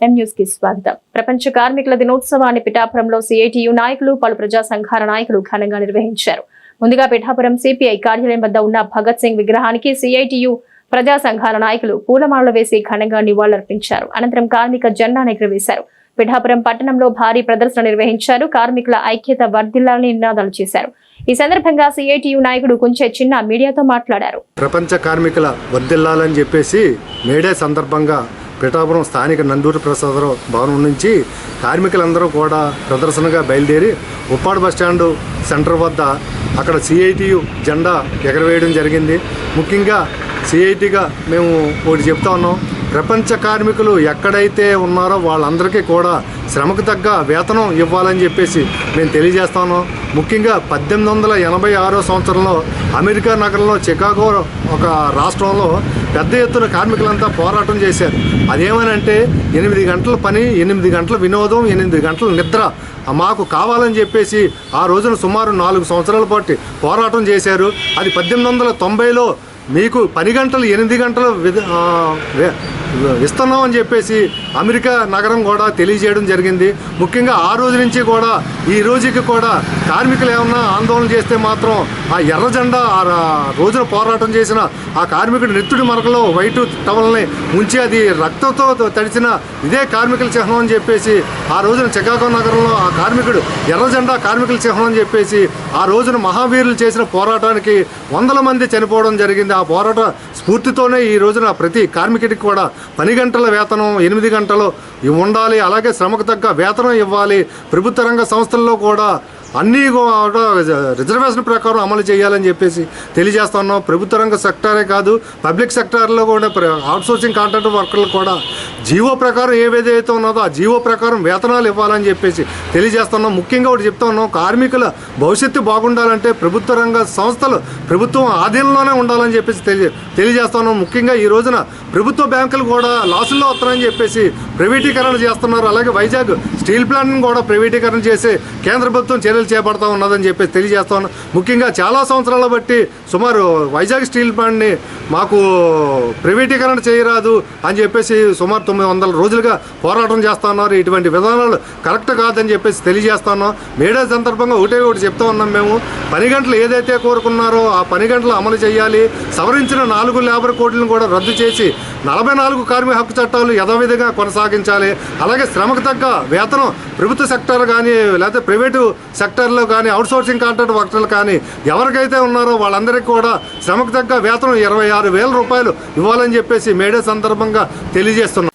కి స్వాగతం. ప్రపంచ కార్మికుల దినోత్సవాన్ని పిఠాపురంలో సిఐటియు నాయకులు పలు ప్రజా సంఘాల నాయకులు ఘనంగా నిర్వహించారు. ముందుగా పిఠాపురం సిపిఐ కార్యాలయం వద్ద ఉన్న భగత్ సింగ్ విగ్రహానికి సిఐటియు ప్రజా సంఘాల నాయకులు పూలమాలలు వేసి ఘనంగా నివాళులర్పించారు. అనంతరం కార్మిక జెండా ఎగురవేశారు పిఠాపురం పట్టణంలో భారీ ప్రదర్శన నిర్వహించారు. కార్మికుల ఐక్యత వర్ధిల్లాలని నినాదాలు చేశారు. ఈ సందర్భంగా సిఐటియు నాయకుడు కుంచె చిన్న మీడియాతో మాట్లాడారు. ప్రపంచ కార్మికుల వర్ధిల్లాలని చెప్పేసి మేడే సందర్భంగా పిఠాపురం స్థానిక నందూరి ప్రసాదరావు భవనం నుంచి కార్మికులందరూ కూడా ప్రదర్శనగా బయలుదేరి ఉప్పాడు బస్టాండు సెంటర్ వద్ద అక్కడ సిఐటియు జెండా ఎగరవేయడం జరిగింది. ముఖ్యంగా సిఐటిగా మేము ఒకటి చెప్తా ఉన్నాం. ప్రపంచ కార్మికులు ఎక్కడైతే ఉన్నారో వాళ్ళందరికీ కూడా శ్రమకు తగ్గ వేతనం ఇవ్వాలని చెప్పేసి మేము తెలియజేస్తాను. ముఖ్యంగా పద్దెనిమిది వందల ఎనభై ఆరో సంవత్సరంలో అమెరికా నగరంలో చికాగో ఒక రాష్ట్రంలో పెద్ద ఎత్తున కార్మికులంతా పోరాటం చేశారు. అదేమనంటే ఎనిమిది గంటల పని ఎనిమిది గంటల వినోదం ఎనిమిది గంటల నిద్ర మాకు కావాలని చెప్పేసి ఆ రోజున సుమారు నాలుగు సంవత్సరాల పాటు పోరాటం చేశారు. అది పద్దెనిమిది వందల తొంభైలో మీకు పని గంటలు ఎనిమిది గంటలు వే- ఇస్తున్నాం అని చెప్పేసి అమెరికా నగరం కూడా తెలియజేయడం జరిగింది. ముఖ్యంగా ఆ రోజు నుంచి కూడా ఈ రోజుకి కూడా కార్మికులు ఏమన్నా ఆందోళన చేస్తే మాత్రం ఆ ఎర్ర జెండా ఆ రోజున పోరాటం చేసిన ఆ కార్మికుడి నెత్తుడి మరకలో వైట్ టవల్ని ఉంచి అది రక్తంతో తడిచిన ఇదే కార్మికుల చిహ్నం అని చెప్పేసి ఆ రోజున చికాగో నగరంలో ఆ కార్మికుడు ఎర్ర జెండా కార్మికుల చిహ్నం అని చెప్పేసి ఆ రోజున మహావీరులు చేసిన పోరాటానికి వందల మంది చనిపోవడం జరిగింది. ఆ పోరాట స్ఫూర్తితోనే ఈ రోజున ప్రతి కార్మికుడికి కూడా పని గంటల వేతనం ఎనిమిది గంటలు ఇవి ఉండాలి. అలాగే శ్రమకు తగ్గ వేతనం ఇవ్వాలి. ప్రభుత్వ రంగ సంస్థల్లో కూడా అన్నీ కూడా రిజర్వేషన్ ప్రకారం అమలు చేయాలని చెప్పేసి తెలియజేస్తా ఉన్నాం. ప్రభుత్వ రంగ సెక్టారే కాదు పబ్లిక్ సెక్టార్లో కూడా అవుట్సోర్సింగ్ కాంట్రాక్ట్ వర్కర్లు కూడా జీవో ప్రకారం ఏవేదైతే ఉన్నదో ఆ జీవో ప్రకారం వేతనాలు ఇవ్వాలని చెప్పేసి తెలియజేస్తున్నాం. ముఖ్యంగా ఒకటి చెప్తా ఉన్నాం. కార్మికుల భవిష్యత్తు బాగుండాలంటే ప్రభుత్వ రంగ సంస్థలు ప్రభుత్వం ఆధీనంలోనే ఉండాలని చెప్పేసి తెలియ తెలియజేస్తున్నాం. ముఖ్యంగా ఈ రోజున ప్రభుత్వ బ్యాంకులు కూడా లాసుల్లో వస్తారని చెప్పేసి ప్రైవేటీకరణ చేస్తున్నారు. అలాగే వైజాగ్ స్టీల్ ప్లాంట్ని కూడా ప్రైవేటీకరణ చేసి కేంద్ర ప్రభుత్వం చర్యలు చేపడతా ఉన్నదని చెప్పేసి తెలియజేస్తా ఉన్నాం ముఖ్యంగా చాలా సంవత్సరాల బట్టి సుమారు వైజాగ్ స్టీల్ ప్లాంట్ని మాకు ప్రైవేటీకరణ చేయరాదు అని చెప్పేసి సుమారు తొమ్మిది వందల రోజులుగా పోరాటం చేస్తా ఉన్నారు ఇటువంటి విధానాలు కరెక్ట్ కాదని చెప్పేసి తెలియజేస్తా ఉన్నాం మేడే సందర్భంగా ఒకటే ఒకటి చెప్తా ఉన్నాం మేము. పని గంటలు ఏదైతే కోరుకున్నారో ఆ పని గంటలు అమలు చేయాలి. సవరించిన నాలుగు లేబర్ కోడ్లను కూడా రద్దు చేసి నలభై నాలుగు కార్మిక హక్కు చట్టాలు యథావిధిగా కొనసాగించాలి. అలాగే శ్రమకు తగ్గ వేతనం ప్రభుత్వ సెక్టర్ కానీ లేకపోతే ప్రైవేటు సెక్టర్లో కానీ అవుట్సోర్సింగ్ కాంట్రాక్ట్ వర్కర్లు కానీ ఎవరికైతే ఉన్నారో వాళ్ళందరికీ కూడా శ్రమకు తగ్గ వేతనం ఇరవై ఆరు వేల రూపాయలు ఇవ్వాలని చెప్పేసి మేడే సందర్భంగా తెలియజేస్తున్నాం.